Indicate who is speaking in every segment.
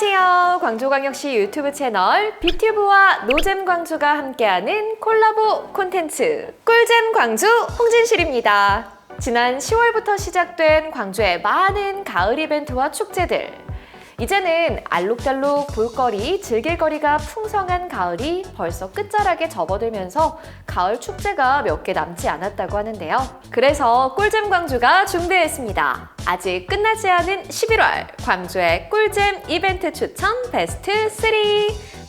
Speaker 1: 안녕하세요. 광주광역시 유튜브 채널 비튜브와 노잼 광주가 함께하는 콜라보 콘텐츠 꿀잼 광주 홍진실입니다. 지난 10월부터 시작된 광주의 많은 가을 이벤트와 축제들. 이제는 알록달록 볼거리, 즐길거리가 풍성한 가을이 벌써 끝자락에 접어들면서 가을 축제가 몇 개 남지 않았다고 하는데요. 그래서 꿀잼 광주가 준비했습니다. 아직 끝나지 않은 11월 광주의 꿀잼 이벤트 추천 베스트 3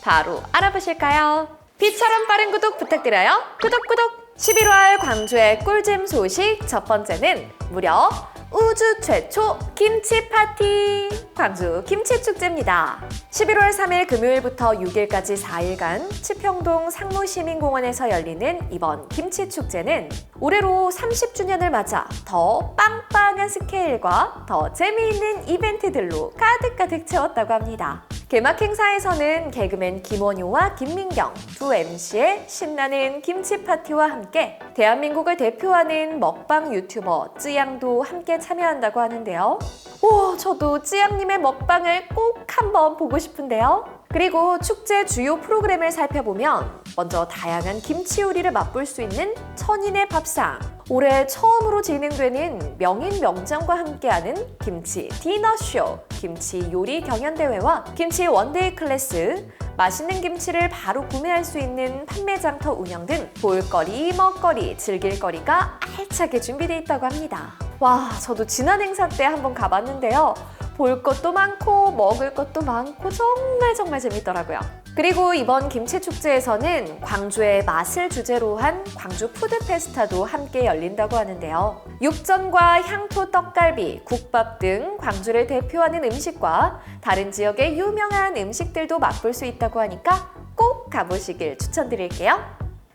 Speaker 1: 바로 알아보실까요? 비처럼 빠른 구독 부탁드려요. 구독 구독! 11월 광주의 꿀잼 소식 첫 번째는 무려 우주 최초 김치 파티! 광주 김치 축제입니다. 11월 3일 금요일부터 6일까지 4일간 치평동 상무시민공원에서 열리는 이번 김치 축제는 올해로 30주년을 맞아 더 빵빵한 스케일과 더 재미있는 이벤트들로 가득가득 채웠다고 합니다. 개막 행사에서는 개그맨 김원효와 김민경 두 MC의 신나는 김치 파티와 함께 대한민국을 대표하는 먹방 유튜버 쯔양도 함께 참여한다고 하는데요. 오, 저도 쯔양님의 먹방을 꼭 한번 보고 싶은데요. 그리고 축제 주요 프로그램을 살펴보면 먼저 다양한 김치 요리를 맛볼 수 있는 천인의 밥상, 올해 처음으로 진행되는 명인 명장과 함께하는 김치 디너쇼, 김치 요리 경연대회와 김치 원데이 클래스, 맛있는 김치를 바로 구매할 수 있는 판매장터 운영 등 볼거리, 먹거리, 즐길거리가 알차게 준비되어 있다고 합니다. 와, 저도 지난 행사 때 한번 가봤는데요. 볼 것도 많고 먹을 것도 많고 정말 정말 재밌더라고요. 그리고 이번 김치 축제에서는 광주의 맛을 주제로 한 광주 푸드 페스타도 함께 열린다고 하는데요. 육전과 향토 떡갈비, 국밥 등 광주를 대표하는 음식과 다른 지역의 유명한 음식들도 맛볼 수 있다고 하니까 꼭 가보시길 추천드릴게요.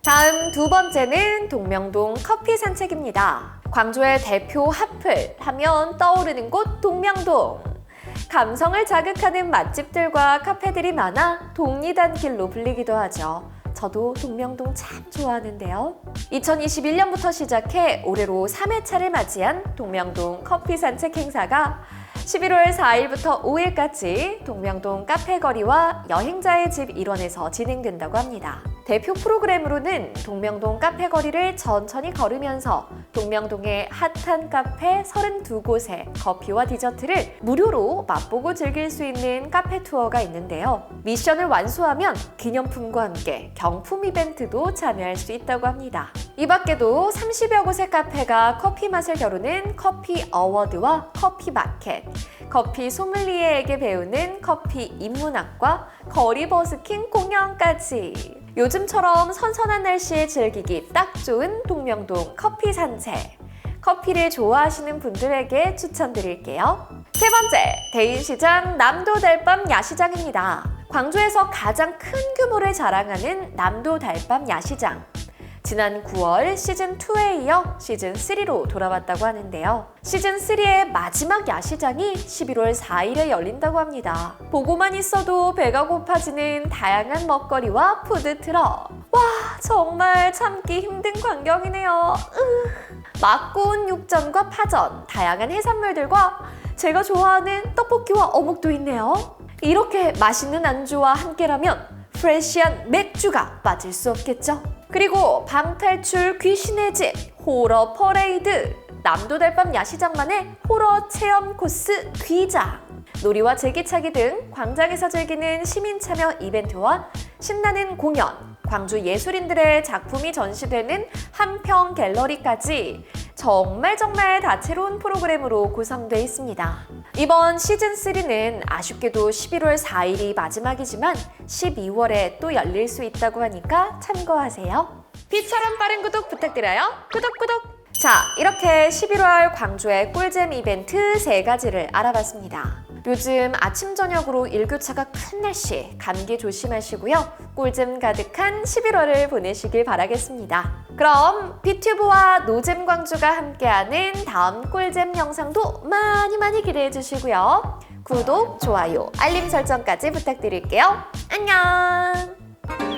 Speaker 1: 다음 두 번째는 동명동 커피 산책입니다. 광주의 대표 핫플 하면 떠오르는 곳 동명동. 감성을 자극하는 맛집들과 카페들이 많아 동리단길로 불리기도 하죠. 저도 동명동 참 좋아하는데요. 2021년부터 시작해 올해로 3회차를 맞이한 동명동 커피 산책 행사가 11월 4일부터 5일까지 동명동 카페거리와 여행자의 집 일원에서 진행된다고 합니다. 대표 프로그램으로는 동명동 카페 거리를 천천히 걸으면서 동명동의 핫한 카페 32곳의 커피와 디저트를 무료로 맛보고 즐길 수 있는 카페 투어가 있는데요. 미션을 완수하면 기념품과 함께 경품 이벤트도 참여할 수 있다고 합니다. 이 밖에도 30여 곳의 카페가 커피 맛을 겨루는 커피 어워드와 커피 마켓, 커피 소믈리에에게 배우는 커피 인문학과 거리 버스킹 공연까지 요즘처럼 선선한 날씨에 즐기기 딱 좋은 동명동 커피 산책. 커피를 좋아하시는 분들에게 추천드릴게요. 세 번째, 대인시장 남도 달밤 야시장입니다. 광주에서 가장 큰 규모를 자랑하는 남도 달밤 야시장. 지난 9월 시즌2에 이어 시즌3로 돌아왔다고 하는데요. 시즌3의 마지막 야시장이 11월 4일에 열린다고 합니다. 보고만 있어도 배가 고파지는 다양한 먹거리와 푸드트럭. 와, 정말 참기 힘든 광경이네요. 으. 맛고운 육전과 파전, 다양한 해산물들과 제가 좋아하는 떡볶이와 어묵도 있네요. 이렇게 맛있는 안주와 함께라면 프레시한 맥주가 빠질 수 없겠죠. 그리고 방탈출 귀신의 집, 호러 퍼레이드, 남도달밤 야시장만의 호러 체험 코스 귀장, 놀이와 제기차기 등 광장에서 즐기는 시민 참여 이벤트와 신나는 공연, 광주 예술인들의 작품이 전시되는 한평 갤러리까지 정말 정말 다채로운 프로그램으로 구성되어 있습니다. 이번 시즌3는 아쉽게도 11월 4일이 마지막이지만 12월에 또 열릴 수 있다고 하니까 참고하세요. 비처럼 빠른 구독 부탁드려요. 구독, 구독! 자, 이렇게 11월 광주의 꿀잼 이벤트 세 가지를 알아봤습니다. 요즘 아침 저녁으로 일교차가 큰 날씨 감기 조심하시고요. 꿀잼 가득한 11월을 보내시길 바라겠습니다. 그럼 비튜브와 노잼 광주가 함께하는 다음 꿀잼 영상도 많이 많이 기대해 주시고요. 구독, 좋아요, 알림 설정까지 부탁드릴게요. 안녕!